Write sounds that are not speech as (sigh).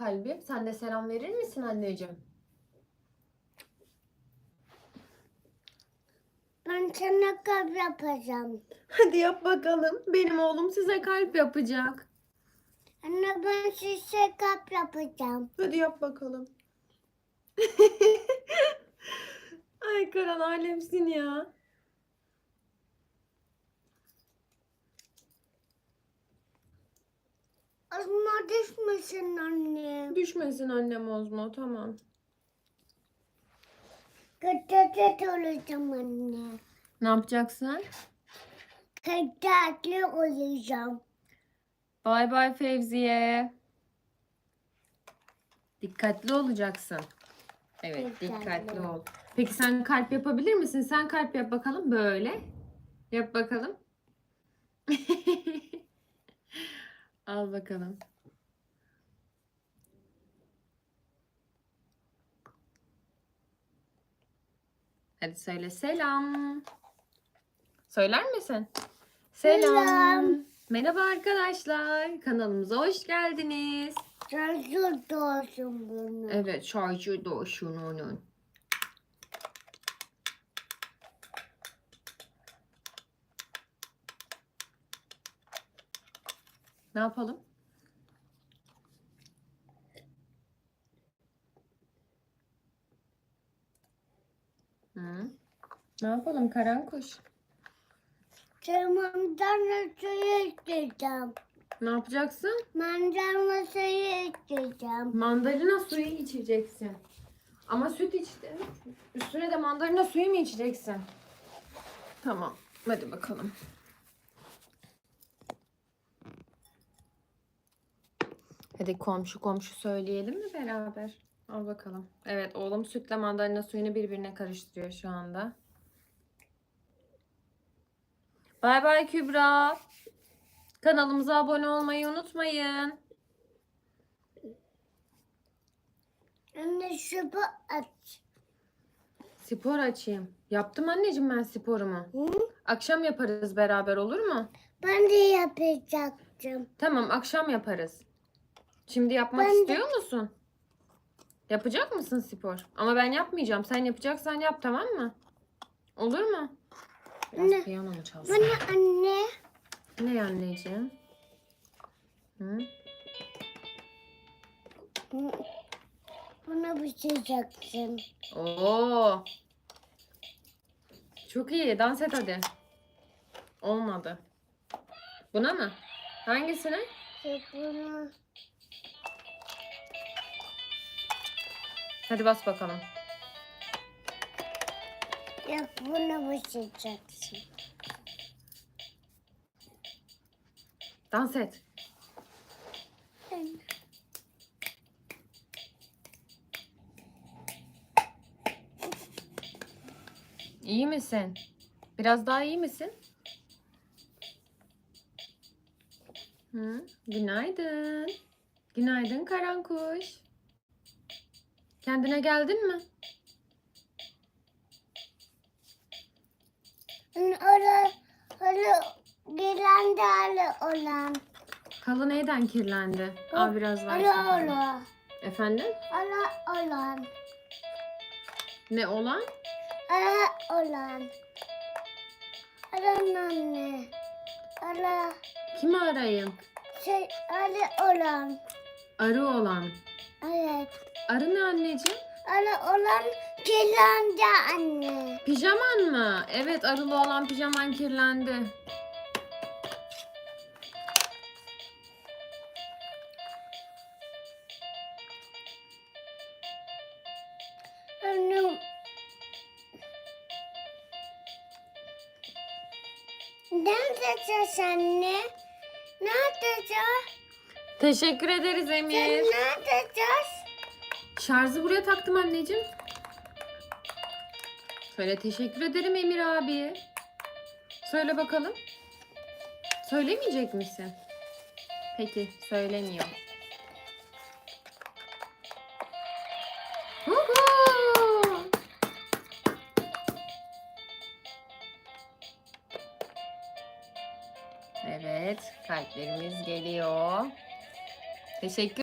kalbi. Sen de selam verir misin anneciğim? Ben sana kalp yapacağım. Hadi yap bakalım. Benim oğlum size kalp yapacak. Anne ben size kalp yapacağım. Hadi yap bakalım. (laughs) Ay Karan alemsin ya. Azma düşmesin anne. Düşmesin annem Ozmo tamam. Kıtacık olacağım anne. Ne yapacaksın? Kıtacık olacağım. Bay bay Fevziye. Dikkatli olacaksın. Evet Dikkatli dikkatli ol. Peki sen kalp yapabilir misin? Sen kalp yap bakalım böyle. Yap bakalım. (laughs) Al bakalım. Hadi söyle selam. Söyler misin? Selam. Selam. Merhaba arkadaşlar. Kanalımıza hoş geldiniz. Çocuk doğsun bunu. Evet da şunun. Ne yapalım? Hı? Ne yapalım Karankuş? Tırmandan suyu içeceğim. Ne yapacaksın? Mandalina suyu içeceğim. Mandalina suyu içeceksin. Ama süt içtin. Üstüne de mandalina suyu mu içeceksin? Tamam. Hadi bakalım. Hadi komşu komşu söyleyelim mi beraber? Al bakalım. Evet oğlum sütle mandalina suyunu birbirine karıştırıyor şu anda. Bay bay Kübra. Kanalımıza abone olmayı unutmayın. Anne şubu aç. Spor açayım. Yaptım anneciğim ben sporumu. Hı? Akşam yaparız beraber olur mu? Ben de yapacaktım. Tamam akşam yaparız. Şimdi yapmak Ben de- istiyor musun? Yapacak mısın spor? Ama ben yapmayacağım. Sen yapacaksan yap tamam mı? Olur mu? Biraz Anne, piyano mu çalsın? Bana anne. Ne anneciğim? Hı? Bana bıçacaksın. Oo. Çok iyi. Dans et hadi. Olmadı. Buna mı? Hangisine? Bunu Hadi bas bakalım. yap buna bıçacaksın. Dans et. İyi misin? Biraz daha iyi misin? Hı? Günaydın. Günaydın Karankuş. Kendine geldin mi? Gelen de öyle olan. Kalı neyden kirlendi? Al biraz Öyle versene. olan. Efendim? Öyle olan. Ne olan? Öyle olan. Öyle anne. Öyle Kimi arayayım? şey öyle olan. Arı olan. Evet. Arı ne anneciğim? Öyle olan gelen de anne. Pijaman mı? Evet arılı olan pijaman kirlendi. Anne. Neredesin anne? Neredesin? Teşekkür ederiz Emir. neredesin? Şarjı buraya taktım anneciğim. Söyle teşekkür ederim Emir abi. Söyle bakalım. Söylemeyecek misin? Peki söylemiyor. Evet, kalplerimiz geliyor. Teşekkür